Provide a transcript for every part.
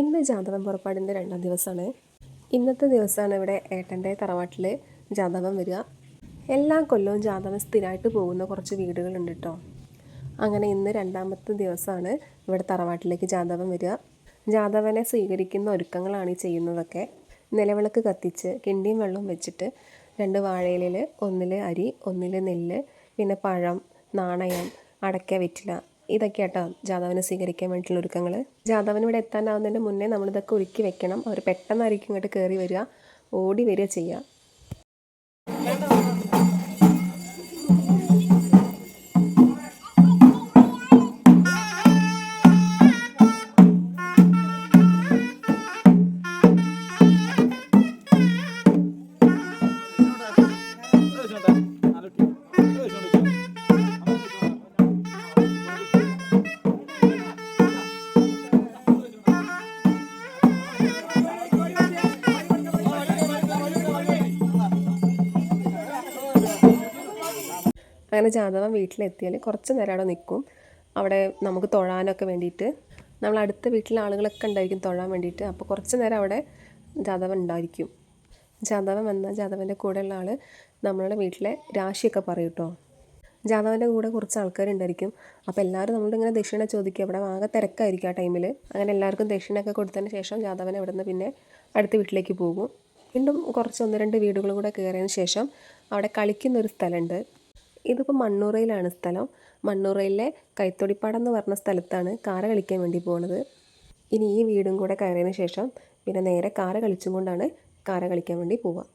ഇന്ന് ജാതകം പുറപ്പാടിന്റെ രണ്ടാം ദിവസമാണ്. ഇന്നത്തെ ദിവസമാണ് ഇവിടെ ഏട്ടന്റെ തറവാട്ടിൽ ജാതകം വരിക. എല്ലാ കൊല്ലവും ജാതകം സ്ഥിരമായിട്ട് പോകുന്ന കുറച്ച് വീടുകളുണ്ട് കേട്ടോ. അങ്ങനെ ഇന്ന് രണ്ടാമത്തെ ദിവസമാണ് ഇവിടെ തറവാട്ടിലേക്ക് ജാതകം വരിക. ജാതവനെ സ്വീകരിക്കുന്ന ഒരുക്കങ്ങളാണ് ഈ ചെയ്യുന്നതൊക്കെ. നിലവിളക്ക് കത്തിച്ച് കിണ്ടിയും വെള്ളവും വെച്ചിട്ട് രണ്ട് വാഴയിലിൽ ഒന്നിൽ അരി ഒന്നിൽ നെല്ല് പിന്നെ പഴം നാണയം അടയ്ക്ക വെറ്റില ഇതൊക്കെ കേട്ടോ ജാതാവിനെ സ്വീകരിക്കാൻ വേണ്ടിയിട്ടുള്ള ഒരുക്കങ്ങൾ ജാതാവിന് ഇവിടെ എത്താനാവുന്നതിന് മുന്നേ നമ്മളിതൊക്കെ ഒരുക്കി വെക്കണം. അവർ പെട്ടെന്നായിരിക്കും ഇങ്ങോട്ട് കയറി വരിക. ഓടി വരിക ചെയ്യുക അങ്ങനെ ജാതവൻ വീട്ടിലെത്തിയാൽ കുറച്ച് നേരം അവിടെ നിൽക്കും അവിടെ നമുക്ക് തൊഴാനൊക്കെ വേണ്ടിയിട്ട്. നമ്മൾ അടുത്ത വീട്ടിലെ ആളുകളൊക്കെ ഉണ്ടായിരിക്കും തൊഴാൻ വേണ്ടിയിട്ട്. അപ്പോൾ കുറച്ച് നേരം അവിടെ ജാതവൻ ഉണ്ടായിരിക്കും. ജാതവൻ വന്നാൽ ജാതവന്റെ കൂടെയുള്ള ആൾ നമ്മളുടെ വീട്ടിലെ രാശിയൊക്കെ പറയും കേട്ടോ. ജാതവന്റെ കൂടെ കുറച്ച് ആൾക്കാരുണ്ടായിരിക്കും. അപ്പോൾ എല്ലാവരും നമ്മളോട് ഇങ്ങനെ ദക്ഷിണ ചോദിക്കുക അവിടെ ആകെ തിരക്കായിരിക്കും ആ ടൈമിൽ അങ്ങനെ എല്ലാവർക്കും ദക്ഷിണയൊക്കെ കൊടുത്തതിന് ശേഷം ജാതവൻ അവിടെ നിന്ന് പിന്നെ അടുത്ത വീട്ടിലേക്ക് പോകും. വീണ്ടും കുറച്ച് ഒന്ന് രണ്ട് വീടുകൾ കൂടെ കയറിയതിന് ശേഷം അവിടെ കളിക്കുന്നൊരു സ്ഥലമുണ്ട്. ഇതിപ്പോൾ മണ്ണൂറയിലാണ് സ്ഥലം. മണ്ണൂറയിലെ കൈത്തൊടിപ്പാടം എന്ന് പറഞ്ഞ സ്ഥലത്താണ് കാറ് കളിക്കാൻ വേണ്ടി പോണത്. ഇനി ഈ വീടും കൂടെ കയറിയതിന് ശേഷം പിന്നെ നേരെ കാറ് കളിച്ചും കൊണ്ടാണ് കാറ് കളിക്കാൻ വേണ്ടി പോവുക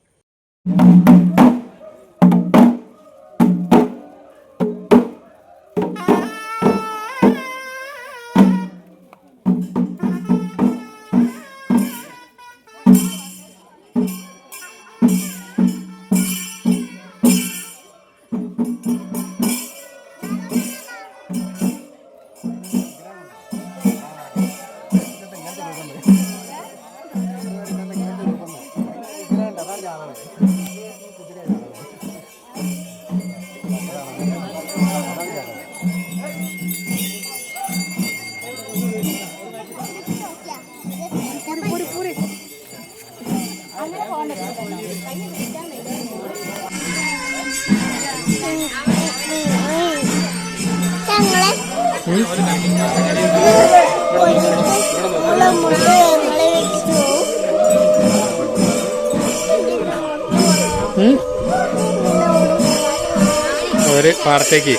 ഞങ്ങളെ വിളിച്ചു ഒരു വാർത്തയ്ക്ക്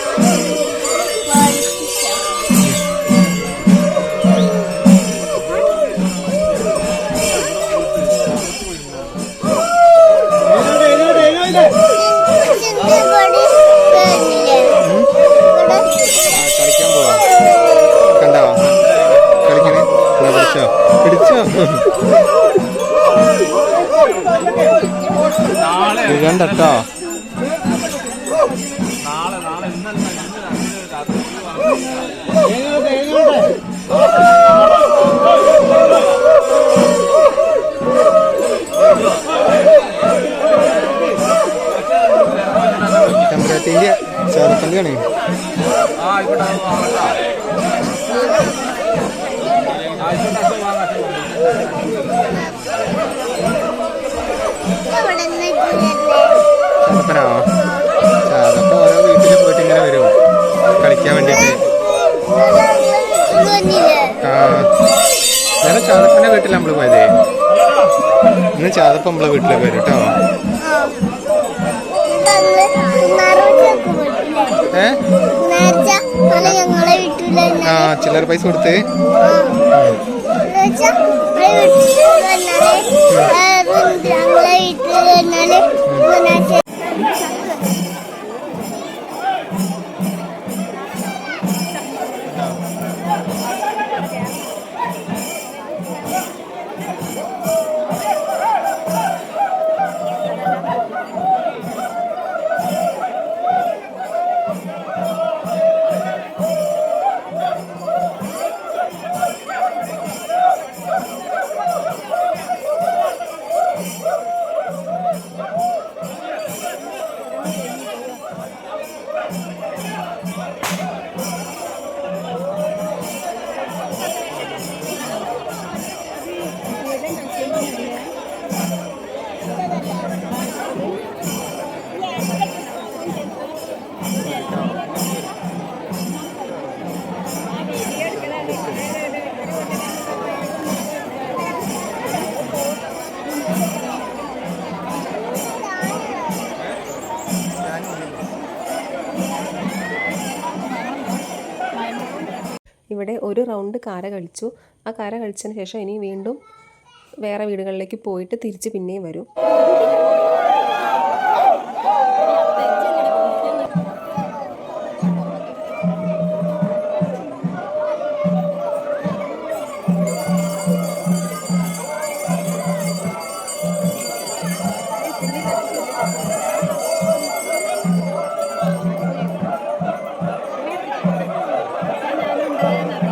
ഇത് കേട്ടോ ചന്ദ്രത്തിന്റെ ആ അവിടെ ഇന്നലെ ചതപ്പന്റെ വീട്ടിൽ നമ്മൾ പോയതേ? ഇന്ന് ചതപ്പ നമ്മളെ വീട്ടിലേക്ക് വരും കേട്ടോ. ആ ചില്ലറ പൈസ കൊടുത്ത്? അങ്ങനെ ഒരു റൗണ്ട് കാര കളിച്ചു. ആ കാര കളിച്ചതിന് ശേഷം ഇനി വീണ്ടും വേറെ വീടുകളിലേക്ക് പോയിട്ട് തിരിച്ച് പിന്നെയും വരും. ഈ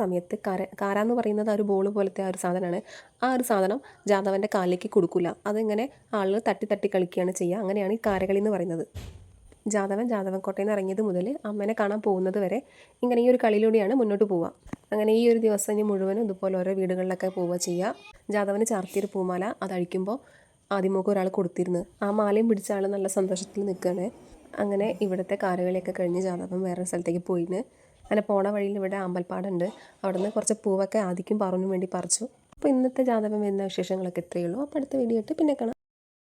സമയത്ത് കര കാര എന്ന് പറയുന്നത് ആ ഒരു ബോൾ പോലത്തെ ആ ഒരു സാധനമാണ്. ആ ഒരു സാധനം ജാതവന്റെ കാലിലേക്ക് കൊടുക്കില്ല അതിങ്ങനെ ആളുകൾ തട്ടി തട്ടി കളിക്കുകയാണ് ചെയ്യുക. അങ്ങനെയാണ് ഈ കാരകളി എന്ന് പറയുന്നത്. ജാദവൻ ജാതവൻ കോട്ടയിൽ നിന്ന് ഇറങ്ങിയത് മുതൽ അമ്മനെ കാണാൻ പോകുന്നത് വരെ ഇങ്ങനെ ഈ ഒരു കളിയിലൂടെയാണ് മുന്നോട്ട് പോവുക. അങ്ങനെ ഈ ഒരു ദിവസം ഇനി മുഴുവനും ഇതുപോലെ ഓരോ വീടുകളിലൊക്കെ പോവുക ചെയ്യുക. ജാതവന് ചാർത്തിയൊരു പൂമാല അതഴിക്കുമ്പോൾ ആദ്യമൊക്കെ ഒരാൾ കൊടുത്തിരുന്നു. ആ മാലയും പിടിച്ച ആൾ നല്ല സന്തോഷത്തിൽ നിൽക്കുകയാണ്. അങ്ങനെ ഇവിടുത്തെ കാറുകളിയൊക്കെ കഴിഞ്ഞ് ജാദവൻ വേറെ സ്ഥലത്തേക്ക് പോയിന്. അങ്ങനെ പോണ വഴിയിൽ ഇവിടെ അമ്പൽപ്പാടുണ്ട്. അവിടെ നിന്ന് കുറച്ച് പൂവൊക്കെ ആദിക്കും പറഞ്ഞു വേണ്ടി പറിച്ചു. അപ്പോൾ ഇന്നത്തെ ജാതകം വരുന്ന വിശേഷങ്ങളൊക്കെ ഇത്രയേ ഉള്ളൂ. അപ്പോൾ അടുത്ത വീഡിയോ ആയിട്ട് പിന്നെ കാണാം.